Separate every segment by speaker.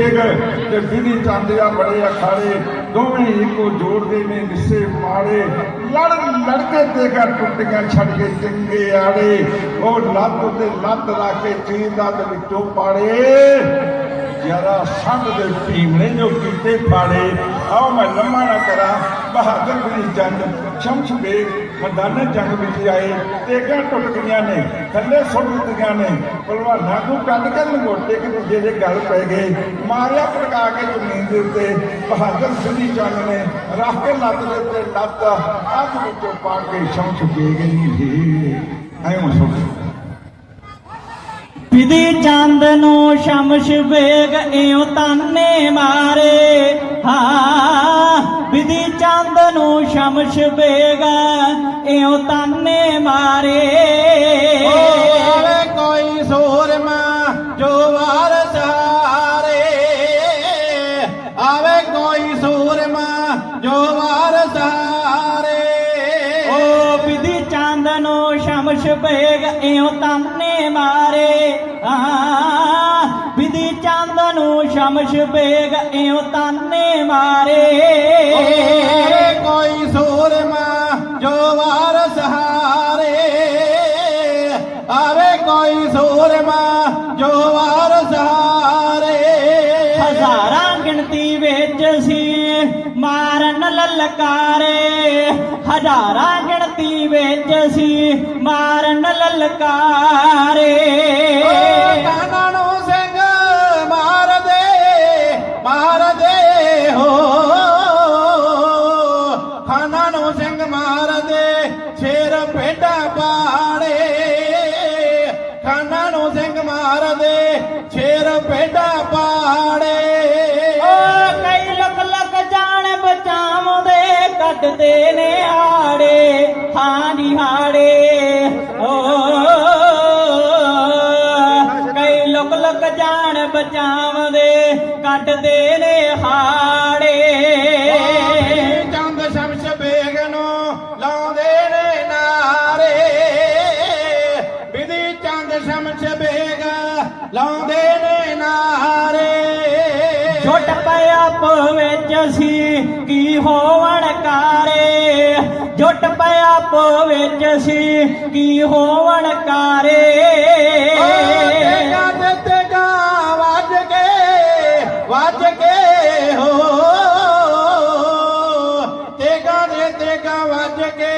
Speaker 1: ਬੇਗ ਤੇ ਵਿਧੀ ਚਾਂਦਿਆ ਬੜੇ ਅਖਾੜੇ, ਦੋਵੇਂ ਇੱਕੋ ਜੋੜਦੇ ਨੇ, ਨਿਸੇ ਮਾਰੇ ਲੜ ਲੜ ਕੇ ਦੇਖਾ ਟੁੱਟੀਆਂ ਛੱਡ ਕੇ ਚੰਗੇ ਆੜੇ। ਉਹ ਲੱਤ ਤੇ ਲੱਤ ਲਾ ਕੇ ਚੀਂਦਾ ਤੇ ਵਿੱਚੋਂ ਪਾੜੇ। ਜਰਾ ਸੰਗ ਦੇ ਭੀਮਣੇ ਜੋ ਕੀਤੇ ਫਾੜੇ ਆਓ ਮੈਂ ਲੰਮਾ ਨਾ ਕਰਾਂ। ਬਹਾਦਰ ਬਣੀ ਜੰਗ ਸ਼ਮਸ਼ ਬੇਗ ਮੈਦਾਨੇ ਜੰਗ ਵਿੱਚ ਆਏ, ਤੇਗਾ ਟੁੱਟ ਗਈਆਂ ਨੇ, ਥੱਲੇ ਸੁੱਟ ਦਿੱਤੀਆਂ ਨੇ ਪਹਿਲਵਾਨਾਂ ਨੂੰ ਕੱਢ ਕੇ ਲੰਗੋਟੇ ਕਿ ਦੂਜੇ ਦੇ ਗਲ ਪੈ ਗਏ। ਮਾਰਿਆ ਪਟਕਾ ਕੇ ਜ਼ਮੀਨ ਦੇ ਉੱਤੇ ਬਹਾਦਰ ਸਿੰਘ ਜੰਗ ਨੇ ਰੱਖ ਕੇ ਲੱਤ ਦੇ ਉੱਤੇ ਲੱਤ ਅੱਗ ਵਿੱਚੋਂ ਪਾ ਕੇ ਸ਼ਮਸ਼ ਬੇਗ ਨਹੀਂ ਐਵੇਂ ਸੋਚ
Speaker 2: ਵਿਧੀ ਚੰਦ ਨੂੰ ਸ਼ਮਸ਼ ਬੇਗ ਇਉ ਤਾਨੇ ਮਾਰੇ। ਨੂੰ ਸ਼ਮਸ਼ ਬੇਗ ਇਉ ਤਾਨੇ ਮਾਰੇ।
Speaker 3: ਆਵੇ ਕੋਈ ਸੂਰਮਾ ਜੋ ਵਾਰਸ ਹਾਰੇ। ਆਵੇ ਕੋਈ ਸੂਰਮਾ ਜੋ ਵਾਰਸ ਹਾਰੇ।
Speaker 2: ਓ ਵਿਧੀ ਚੰਦ ਨੂੰ ਸ਼ਮਸ਼ ਬੇਗ ਇਉ ਤਾਨੇ ਮਾਰੇ। ਨੂੰ ਸ਼ਮਸ਼ ਬੇਗ ਇਉ ਤਾਨੇ ਮਾਰੇ।
Speaker 3: ਕੋਈ ਸੂਰਮਾ ਜੋ ਵਾਰਸ ਹਾਰੇ ਆਵੇ ਕੋਈ ਸੂਰਮਾ ਜੋ ਵਾਰਸ ਹਾਰੇ
Speaker 2: ਹਜ਼ਾਰਾਂ ਗਿਣਤੀ ਵਿੱਚ ਸੀ ਮਾਰਨ ਲਲਕਾਰੇ। ਹਜ਼ਾਰਾਂ ਗਿਣਤੀ ਵਿੱਚ ਸੀ ਮਾਰਨ ਲਲਕਾਰੇ।
Speaker 3: ਕਾਨਾਂ ਪਾੜੇ। ਖਾਨਾਂ ਨੂੰ ਸਿੰਘ ਮਾਰਦੇ ਦੇ ਸ਼ੇਰ ਪਾੜੇ।
Speaker 2: ਓ ਕਈ ਲੁਕ ਲੁਕ ਜਾਣ ਬਚਾਉਂਦੇ, ਕੱਢਦੇ ਨੇ ਆੜੇ ਹਾਂ ਨੀ ਹਾੜੇ। ਓ ਕਈ ਲੁਕ ਲੁਕ ਜਾਣ ਬਚਾਉਂਦੇ, ਕੱਢਦੇ ਨੇ ਹਾੜੇ। ਛੁੱਟ ਪੋ ਵਿੱਚ ਸੀ, ਕੀ ਹੋਵਣ ਕਾਰੇ? ਜੁੱਟ ਪਿਆ ਪੋ ਵਿੱਚ ਸੀ, ਕੀ ਹੋਵਣ ਕਾਰੇ?
Speaker 3: ਵੱਜ ਕੇ ਵੱਜ ਕੇ ਹੋ। ਤੇਗਾ ਵੱਜ ਕੇ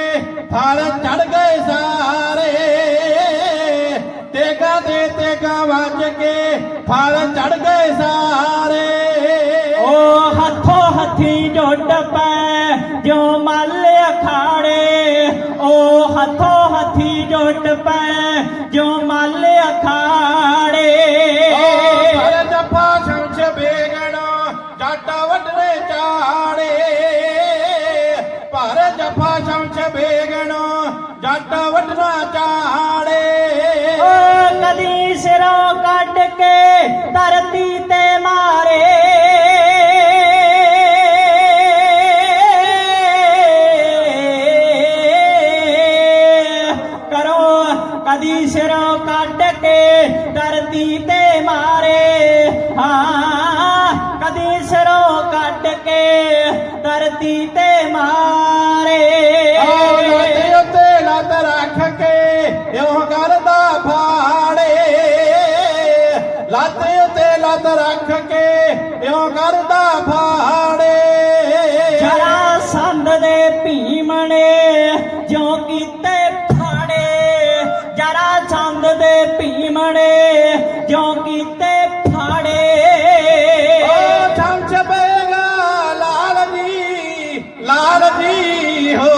Speaker 3: ਫਲ ਚੜ ਗਏ ਸਾਰੇ। ਤੇਗਾ ਦੇ ਤੇਗਾ ਵੱਜ ਕੇ ਫਲ ਚੜ ਗਏ ਸਾਰੇ।
Speaker 2: ਪੈ ਜੋ ਮੱਲ ਅਖਾੜੇ।
Speaker 3: ਪਰ ਜੱਫਾ ਸ਼ਮਸ਼ ਬੇਗਣੋ, ਜੱਟ ਵੱਡਰੇ ਚਾੜੇ। ਪਰ ਜੱਫਾ ਸ਼ਮਸ਼ ਬੇਗਣੋ, ਜੱਟ ਵੱਢਣਾ ਚਾੜੇ।
Speaker 2: ਕਦੀ ਸਿਰੋਂ ਕੱਢ ਕੇ ਧਰਤੀ ਤੇ ਮਾਰੇ। ਹਾਂ ਕਦੀ ਸਿਰੋਂ ਕੱਢ ਕੇ ਧਰਤੀ ਤੇ ਮਾਰੇ।
Speaker 3: ਉੱਤੇ ਲੱਤ ਰੱਖ ਕੇ ਕਰਦਾ ਫਾੜੇ। ਲੱਤ ਉੱਤੇ ਲੱਤ ਰੱਖ ਕੇ ਇਉਂ ਕਰਦਾ ਫਾੜੇ।
Speaker 2: ਜਰਾ ਸੰਦ ਦੇ ਭੀਮਣੇ ਜੋ ਕੀਤੇ ਭੀਮਣੇ ਜੋ ਕੀਤੇ ਫਾੜੇ।
Speaker 3: ਓ ਛੰਛ ਬੇਗਾ ਲਾਲ ਜੀ ਲਾਲ ਜੀ ਹੋ।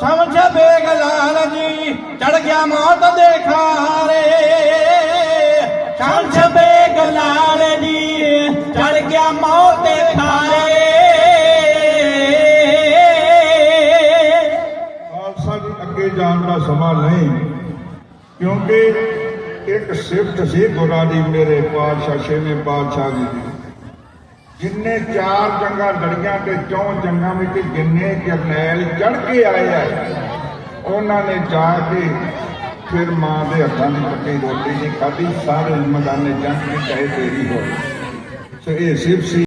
Speaker 3: ਛੰਛ ਬੇਗ ਲਾਲ ਜੀ, ਚੜ ਗਿਆ ਮੌਤ
Speaker 1: ਦੇਖਾ। ਕਿਉਂਕਿ ਇੱਕ ਸਿਫਤ ਸੀ ਗੁਰਾਂ ਦੀ, ਮੇਰੇ ਪਾਤਸ਼ਾਹ, ਛੇਵੇਂ ਪਾਤਸ਼ਾਹ ਜੀ ਦੀ। ਜਿੰਨੇ ਚਾਰ ਜੰਗਾਂ ਲੜੀਆਂ ਤੇ ਚੌਂ ਜੰਗਾਂ ਵਿੱਚ ਜਿੰਨੇ ਜਰਨੈਲ ਚੜ ਕੇ ਆਏ ਆ, ਉਹਨਾਂ ਨੇ ਜਾ ਕੇ ਫਿਰ ਮਾਂ ਦੇ ਹੱਥਾਂ ਦੀ ਪੱਕੀ ਰੋਟੀ ਨਹੀਂ ਖਾਧੀ, ਸਾਰੇ ਮੈਦਾਨੇ ਜੰਗ ਦੀ ਕਹੇ ਤੇਰੀ ਹੋਈ ਸੋ ਇਹ ਸਿਰਫ ਸੀ।